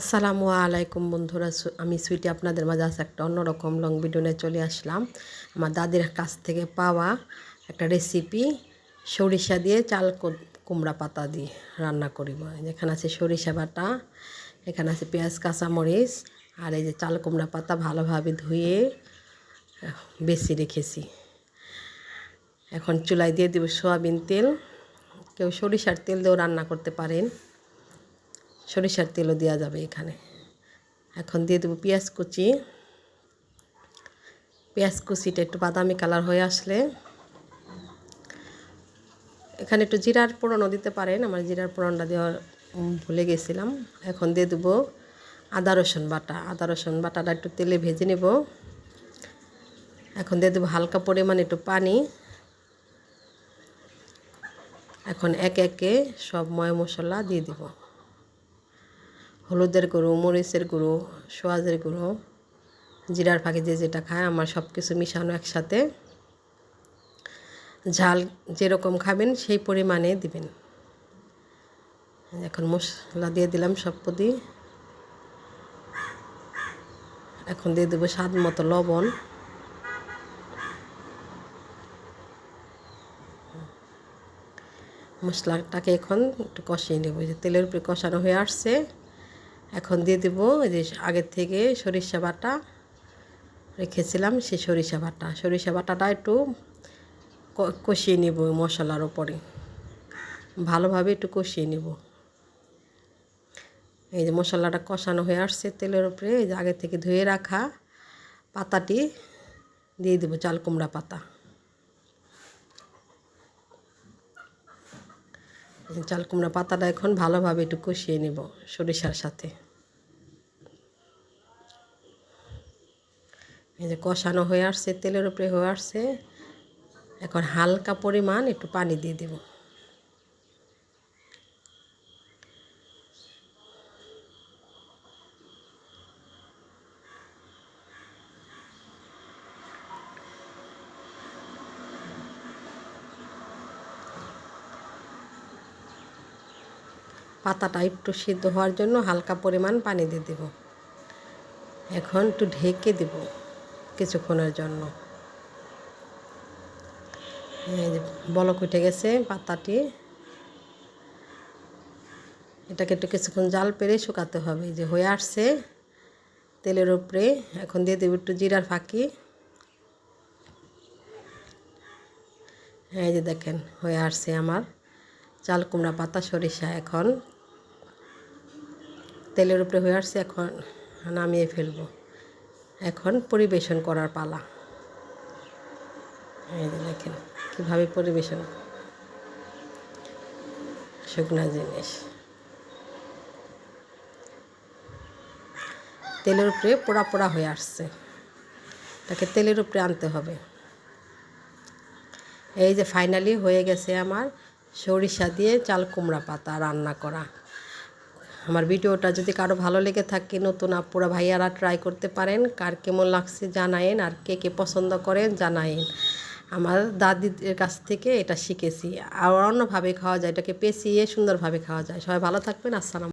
আসসালামু আলাইকুম বন্ধুরা আমি সুইটি আপনাদের মাঝে আছে একটা অন্যরকম লং ভিডিও নিয়ে চলে আসলাম। আমার দাদির কাছ থেকে পাওয়া একটা রেসিপি সরিষা দিয়ে চাল কুমড়া পাতা দিয়ে রান্না করিব। এখানে আছে সরিষা বাটা, এখানে আছে পেঁয়াজ, কাঁচামরিচ, আর এই যে চাল কুমড়া পাতা ভালোভাবে ধুয়ে বেশি রেখেছি। এখন চুলায় দিয়ে দেবো সোয়াবিন তেল। কেউ সরিষার তেল দিয়েও রান্না করতে পারেন। সরিষার তেলও দেওয়া যাবে এখানে। এখন দিয়ে দেবো পেঁয়াজ কুচি। পেঁয়াজ কুচিটা একটু বাদামি কালার হয়ে আসলে এখানে একটু জিরার পোড়নও দিতে পারেন, আমার জিরার পোড়নটা দেওয়ার ভুলে গেছিলাম। এখন দিয়ে দেবো আদা, রসুন বাটা। আদা, রসুন বাটাটা একটু তেলে ভেজে নেব। এখন দিয়ে দেবো হালকা পরিমাণ একটু পানি। এখন একে একে সব ময় মশলা দিয়ে দেবো। হলুদের গুঁড়ো, মরিচের গুঁড়ো, সোয়াজের গুঁড়ো, জিরার ফাঁকে যে যেটা খায়, আমার সব কিছু মিশানো একসাথে। ঝাল যেরকম খাবেন, সেই পরিমাণে দিবেন। এখন মশলা দিয়ে দিলাম সব প্রতি এখন দিয়ে দেবো স্বাদ মতো লবণ। মশলাটাকে এখন একটু কষিয়ে নেব। তেলের উপরে কষানো হয়ে আসছে। এখন দিয়ে দেবো যে আগের থেকে সরিষা বাটা রেখেছিলাম, সেই সরিষা বাটা। সরিষা বাটাটা একটু কষিয়ে নেব মশলার ওপরে ভালোভাবে একটু কষিয়ে নেব। এই যে মশলাটা কষানো হয়ে আসছে তেলের উপরে, এই যে আগে থেকে ধুয়ে রাখা পাতাটি দিয়ে দেবো চাল কুমড়া পাতা। চাল, কুমড়া পাতাটা এখন ভালোভাবে একটু কষিয়ে নেব সরিষার সাথে। এই যে কষানো হয়ে আসছে, তেলের উপরে হয়ে আসছে, এখন হালকা পরিমাণ একটু পানি দিয়ে দেব। পাতাটা একটু সিদ্ধ হওয়ার জন্য হালকা পরিমাণ পানি দিয়ে দেব। এখন একটু ঢেকে দেব কিছুক্ষণের জন্য। বলক উঠে গেছে পাতাটি। এটাকে একটু কিছুক্ষণ জাল পেরে শুকাতে হবে। যে হয়ে আসছে তেলের উপরে। এখন দিয়ে দেবো একটু জিরার ফাঁকি। এই যে দেখেন, হয়ে আসছে আমার চাল কুমড়া পাতা সরিষা এখন। তেলের উপরে হয়ে আসছে, এখন নামিয়ে ফেলব। এখন পরিবেশন করার পালা। দেখেন, কীভাবে পরিবেশন শুকনা জিনিস। তেলের উপরে পোড়া পোড়া হয়ে আসছে। তাকে তেলের উপরে আনতে হবে। এই যে ফাইনালি হয়ে গেছে আমার সরিষা দিয়ে চাল কুমড়া পাতা রান্না করা। আমার ভিডিওটা যদি কারও ভালো লেগে থাকে, নতুন আপুরা ভাইয়ারা ট্রাই করতে পারেন। কার কেমন লাগছে জানায়েন, আর কে কে পছন্দ করেন জানায়েন। আমার দাদির কাছ থেকে এটা শিখেছি। আর অন্যভাবে খাওয়া যায়, এটাকে পেঁচিয়ে সুন্দরভাবে খাওয়া যায়। সবাই ভালো থাকবেন, আসসালাম